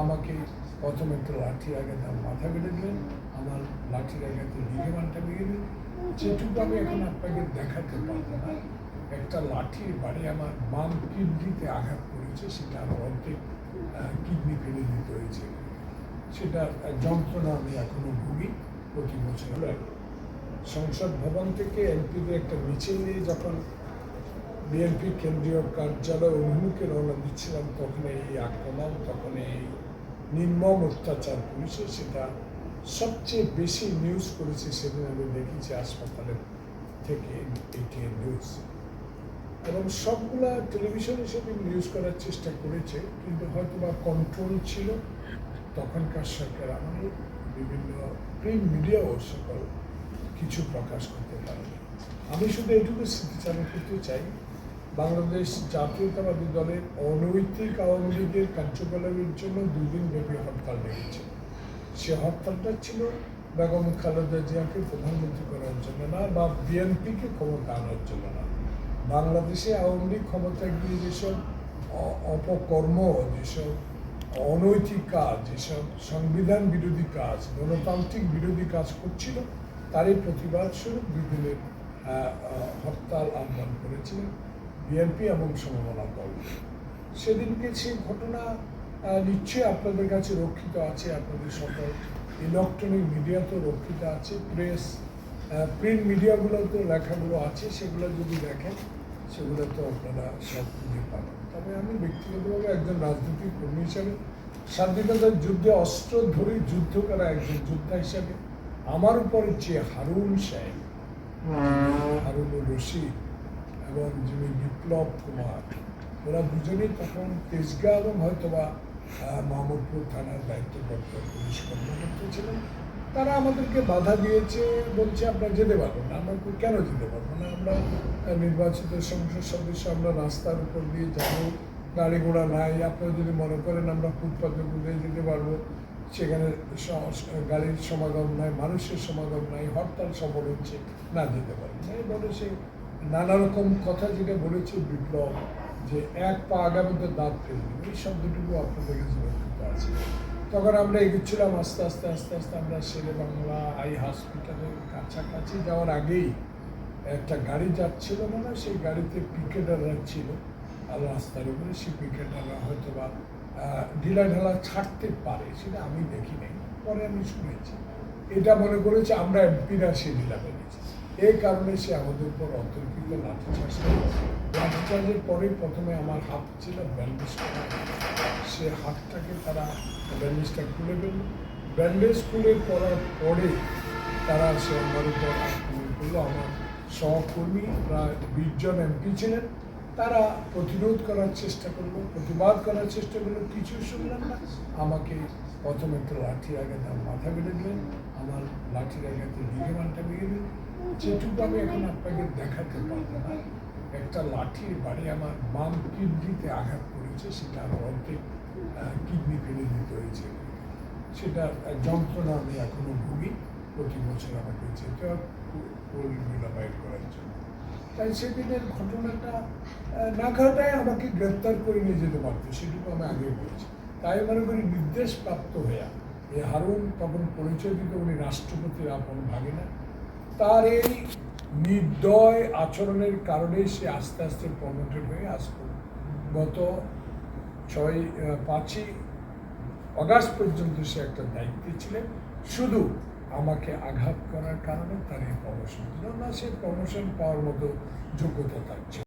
আমাকে প্রথমে একটা লাঠি আঘাতে আমার মাথা কেটে দিলেন, আমার লাঠির আঘাতে লিগেমানটা ভেঙে দিলেন। যেটুকু আমি এখন আপনাকে দেখাতে পারব না। একটা লাঠির বাড়ি আমার বাম কিডনিতে আঘাত করেছে, সেটা আমার অর্ধেক কিডনি ফেলে দিতে হয়েছে। সেটা যন্ত্রণা আমি এখনও ভুগি প্রতি বছর। সংসদ ভবন থেকে এমপিদের একটা মিছিল নিয়ে যখন বিএনপি কেন্দ্রীয় কার্যালয় অভিমুখে রওনা দিচ্ছিলাম তখন এই আক্রমণ, তখন এই নির্মম অত্যাচার পুলিশের সেটা সবচেয়ে বেশি নিউজ করেছে সেদিন আমি দেখেছি হাসপাতালের থেকে এটিএন নিউজ এবং সবগুলা টেলিভিশনে সেদিন নিউজ করার চেষ্টা করেছে, কিন্তু হয়তো বা কন্ট্রোল ছিল। তখনকার সরকার আমাদের বিভিন্ন প্রিন্ট মিডিয়াও সকল কিছু প্রকাশ করতে পারেনি। আমি শুধু এটুকু স্মৃতিচারণ করতে চাই বাংলাদেশ জাতীয়তাবাদী দলের অনৈতিক আওয়ামী লীগের কার্যকলাপের জন্য দুদিন ব্যাপী হরতাল ডেকেছে সে হরতালটা ছিল বেগম খালেদা জিয়াকে প্রধানমন্ত্রী করার জন্য না বা বিএনপিকে ক্ষমতা আনার জন্য না। বাংলাদেশে আওয়ামী লীগ ক্ষমতায় গিয়ে যেসব অপকর্ম যেসব অনৈতিক কাজ যেসব সংবিধান বিরোধী কাজ গণতান্ত্রিক বিরোধী কাজ করছিল তারই প্রতিবাদ স্বরূপ দুই দিনের আহ, আহ, হরতাল আহ্বান করেছিলেন। বিএনপি এবং সমমনা দল। সেদিনকে সেই ঘটনা নিশ্চয়ই আপনাদের কাছে রক্ষিত আছে, আপনাদের সকল ইলেকট্রনিক মিডিয়াতেও রক্ষিত আছে প্রেস প্রিন্ট মিডিয়াগুলোতে লেখাগুলো আছে, সেগুলো যদি দেখেন, সেগুলো তো আপনারা সব খুঁজে পাবেন। তবে আমি ব্যক্তিগতভাবে একজন রাজনৈতিক কর্মী হিসাবে, স্বাধীনতার যুদ্ধে অস্ত্র ধরে যুদ্ধ করা একজন যোদ্ধা হিসাবে, আমার উপরে যে হারুন সাহেব, হারুনুর রশিদ এবং যিনি বিপ্লব কুমার, ওরা দুজনেই তখন তেজগাঁ এবং হয়তোবা মাহমুদপুর থানার দায়িত্বপ্রাপ্ত পুলিশ কর্মকর্তা ছিলেন। তারা আমাদেরকে বাধা দিয়েছে, বলছে আপনারা যেতে পারবেন না। আমরা কেন যেতে পারব না? আমরা নির্বাচিত সংসদ সদস্য, আমরা রাস্তার উপর দিয়ে যাব, গাড়ি ঘোড়া নাই। আপনারা যদি মনে করেন আমরা ফুটপাতে ঘুরে যেতে পারব, সেখানে গাড়ির সমাগম নাই, মানুষের সমাগম নাই, হরতাল সফল হচ্ছে, না যেতে পারবে না। বলে সে নানা রকম কথা যেটা বলেছে বিপ্লব, যে এক পা আগামীতে দাঁত ফেলে দেবে এই শব্দটুকু আপনাদের কাছে রক্ষিত আছে। তখন আমরা এগোচ্ছিলাম, আস্তে আস্তে আস্তে আস্তে আমরা শেরে বাংলা আই হসপিটালের কাছাকাছি যাওয়ার আগেই একটা গাড়ি যাচ্ছিল মানে সেই গাড়িতে পিকেটাররা ছিল। আর রাস্তার উপরে সেই পিকেটাররা হয়তো বা ঢিলা ঢালা ছাড়তে পারে, সেটা আমি দেখি নাই পরে আমি শুনেছি। এটা মনে করেছে আমরা এমপিরা সে ঢিলা মেরেছি এই কারণে সে আমাদের উপর অতর্কিত লাঠিচার্জ করে। লাঠিচার্জের পরে প্রথমে আমার হাত ছিল ব্যান্ডেজ সে হাতটাকে তারা ব্যান্ডেজটা খুলে ফেলল। ব্যান্ডেজ খুলে পড়ার পরে তারা সে আমার উপর আক্রমণ করল আমার সহকর্মী প্রায় বিশ জন এমপি ছিলেন। তারা প্রতিরোধ করার চেষ্টা করল, প্রতিবাদ করার চেষ্টা করল, কিছু শুনলাম না। আমাকে প্রথমে একটা লাঠি আঘাতে আমার মাথা কেটে দিলেন। আমার লাঠির আঘাতে লিগেমানটা ভেঙে দিলেন। যেটুকু আমি এখন আপনাকে দেখাতে পারব না একটা লাঠির বাড়ি আমার বাম কিডনিতে আঘাত করেছে, সেটা আমার অর্ধেক কিডনি ফেলে দিতে হয়েছে। সেটা যন্ত্রণা আমি এখনও ভুগি, প্রতি বছর আমাকে যেতে হয় বাইর করার জন্য। তাই সেদিনের ঘটনাটা না ঘটায় আমাকে গ্রেপ্তার করে নিয়ে যেতে পারতো, সেটুকু আমি আগে বলেছি। তাই মনে করি নির্দেশ প্রাপ্ত হইয়া, এই হারুন তখন পরিচয় দিত উনি রাষ্ট্রপতির আপন ভাগিনা তার এই নির্দয় আচরণের কারণে সে আস্তে আস্তে প্রমোটেড হয়ে আসতো গত ছয় পাঁচই অগাস্ট পর্যন্ত সে একটা দায়িত্বে ছিলেন। শুধু আমাকে আঘাত করার কারণে তার এই প্রমোশন ছিল না, সে প্রমোশন পাওয়ার মতো যোগ্যতা ছিল।